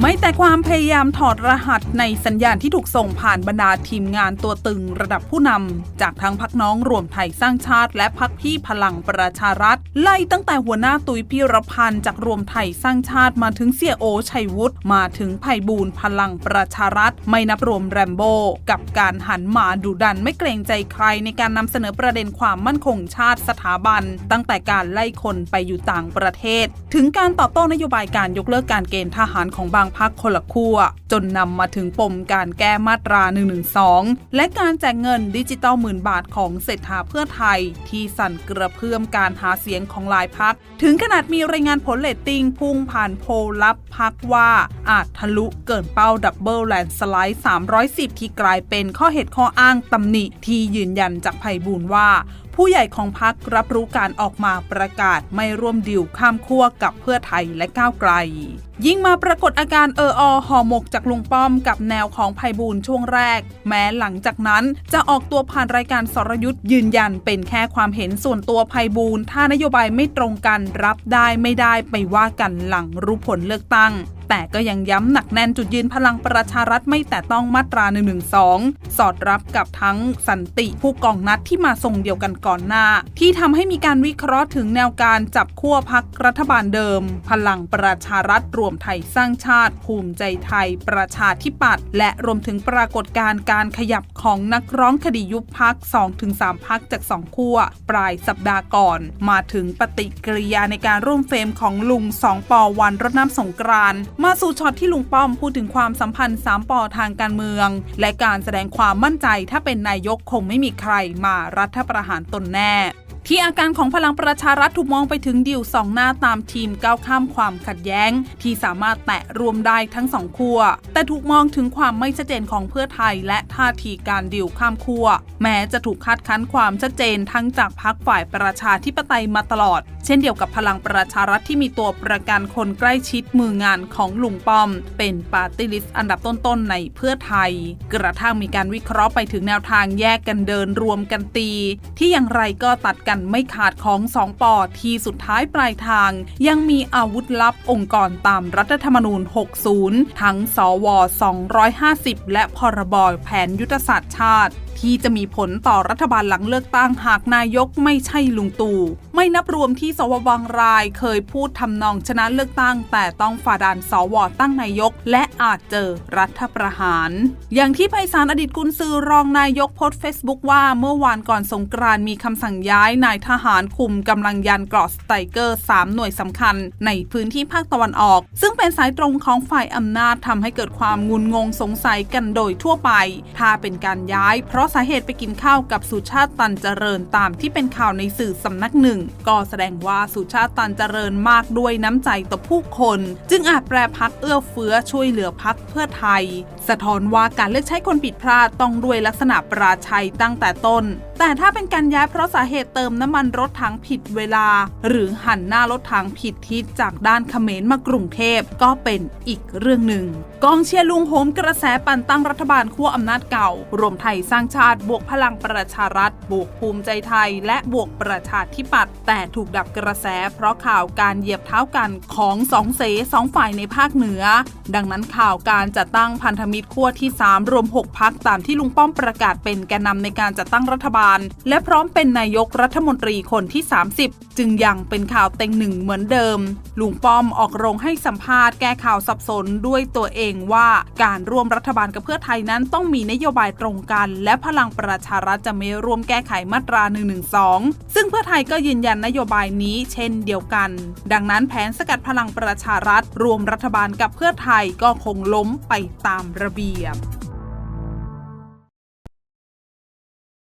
ไม่แต่ความพยายามถอดรหัสในสัญญาณที่ถูกส่งผ่านบรรดาทีมงานตัวตึงระดับผู้นำจากทั้งพักน้องรวมไทยสร้างชาติ และพักพี่พลังประชารัฐ ไล่ตั้งแต่หัวหน้าตุยพิรพันธ์จากรวมไทยสร้างชาติมาถึงเสียโอชัยวุฒิมาถึงไพบูลพลังประชารัฐ ไม่นับรวมแรมโบ้กับการหันมาดุดันไม่เกรงใจใครในการนำเสนอประเด็นความมั่นคงชาติสถาบัน ตั้งแต่การไล่คนไปอยู่ต่างประเทศ ถึงการตอบโต้นโยบายการยกเลิกการเกณฑ์ทหารของบางพักคนละขั้วจนนำมาถึงปมการแก้มาตรา 112 และการแจกเงินดิจิตอลหมื่นบาทของเศรษฐาเพื่อไทย ที่สั่นกระเพื่อมการหาเสียงของหลายพัก ถึงขนาดมีรายงานผลเลตติ้งพุ่งผ่านโพลับพักว่าอาจทะลุเกินเป้าดับเบิลแลนด์สไลด์ 310 ที่กลายเป็นข้อเหตุข้ออ้างตำหนิที่ยืนยันจากไพบูลว่า ผู้ใหญ่ของพักรับรู้การออกมาประกาศไม่ร่วมดิวข้ามขั้วกับเพื่อไทยและก้าวไกล ยิ่งมาปรากฏอาการเอออห่อหมกจากลุงป้อมกับแนวของไพบูลช่วงแรก แม้หลังจากนั้นจะออกตัวผ่านรายการสรยุทธ์ยืนยันเป็นแค่ความเห็นส่วนตัวไพบูลถ้านโยบายไม่ตรงกันรับได้ไม่ได้ไปว่ากันหลังรู้ผลเลือกตั้งแต่ก็ยังย้ำหนักแน่นจุดยืนพลังประชารัฐไม่แต่ต้องมาตรา1นึสอดรับกับทั้งสันติผู้กองนัดที่มาทรงเดียวกันก่อนหน้า ที่ทำให้มีการวิเคราะห์ถึงแนวการจับขั้วพักรัฐบาลเดิม พลังประชารัฐรวมไทยสร้างชาติ ภูมิใจไทย ประชาธิปัตย์และรวมถึงปรากฏการณ์การขยับของนักร้องคดียุบพัก 2-3 พักจาก 2 ขั้วปลายสัปดาห์ก่อน มาถึงปฏิกิริยาในการร่วมเฟรมของลุงสองปอวันรดน้ำสงกรานมาสู่ช็อตที่ลุงป้อมพูดถึงความสัมพันธ์สามปอทางการเมือง และการแสดงความมั่นใจถ้าเป็นนายกคงไม่มีใครมารัฐประหารตนแน่ ที่อาการของพลังประชารัฐถูกมองไปถึงดิวสองหน้าตามทีมก้าวข้ามความขัดแย้ง ที่สามารถแตะรวมได้ทั้งสองขั้วแต่ถูกมองถึงความไม่ชัดเจนของเพื่อไทย และท่าทีการดิวข้ามขั้วแม้จะถูกคัดค้านความชัดเจนทั้งจากพรรคฝ่ายประชาธิปไตยมาตลอด เช่นเดียวกับพลังประชารัฐที่มีตัวประกันคนใกล้ชิดมืองานของลุงป้อม เป็นปาร์ตี้ลิสต์อันดับต้นๆในเพื่อไทย กระทั่งมีการวิเคราะห์ไปถึงแนวทางแยกกันเดินรวมกันตี ที่อย่างไรก็ตัดกันไม่ขาดของสองปอที่สุดท้ายปลายทาง ยังมีอาวุธลับองค์กรตามรัฐธรรมนูญ 60 ทั้งสว 250 และพรบแผนยุทธศาสตร์ชาติ ที่จะมีผลต่อรัฐบาลหลังเลือกตั้งหากนายกไม่ใช่ลุงตู่ไม่นับรวมที่สวบางรายเคยพูดทำนองชนะเลือกตั้ง แต่ต้องฝ่าด่านสวตั้งนายก และอาจเจอรัฐประหาร อย่างที่ไพศาลอดีตกุนซือรองนายกโพสต์เฟซบุ๊กว่าเมื่อวานก่อนสงกรานมีคำสั่งย้ายนายทหารคุมกำลังยันกรอสไตเกอร์ 3 หน่วยสำคัญ ในพื้นที่ภาคตะวันออก ซึ่งเป็นสายตรงของฝ่ายอำนาจทำให้เกิดความงุนงงสงสัยกันโดยทั่วไป ถ้าเป็นการย้ายเพราะสาเหตุไปกินข้าวกับสุชาติตันเจริญตามที่เป็นข่าวในสื่อสำนักหนึ่ง ก็แสดงว่าสุชาติตันเจริญมากด้วยน้ำใจต่อผู้คน จึงอาจแปรพักเอื้อเฟื้อช่วยเหลือพักเพื่อไทย สะท้อนว่าการเลือกใช้คนผิดพลาดต้องด้วยลักษณะปราชัยตั้งแต่ต้นแต่ถ้าเป็นการย้ายเพราะสาเหตุเติมน้ำมันรถถังผิดเวลา หรือหันหน้ารถถังผิดทิศจากด้านเขมรมากรุงเทพก็เป็นอีกเรื่องหนึ่งกองเชียร์ลุงโหมกระแสปั่นตั้งรัฐบาลขั้วอำนาจเก่า รวมไทยสร้างชาติบวกพลังประชารัฐบวกภูมิใจไทย และบวกประชาธิปัตย์แต่ถูกดับกระแสเพราะข่าวการเหยียบเท้ากันของสองเสสองฝ่ายในภาคเหนือ ดังนั้นข่าวการจัดตั้งพันธมิตรขั้วที่ 3 รวม 6 พักตามที่ลุงป้อมประกาศเป็นแกนนำในการจัดตั้งรัฐบาลาล และพร้อมเป็นนายกรัฐมนตรีคนที่ 30 จึงยังเป็นข่าวเต็งหนึ่งเหมือนเดิม ลุงป้อมออกโรงให้สัมภาษณ์แก้ข่าวสับสนด้วยตัวเองว่าการร่วมรัฐบาลกับเพื่อไทยนั้นต้องมีนโยบายตรงกัน และพลังประชารัฐจะไม่ร่วมแก้ไขมาตรา 112 ซึ่งเพื่อไทยก็ยืนยันนโยบายนี้เช่นเดียวกัน ดังนั้นแผนสกัดพลังประชารัฐ รวมรัฐบาลกับเพื่อไทยก็คงล้มไปตามระเบียบ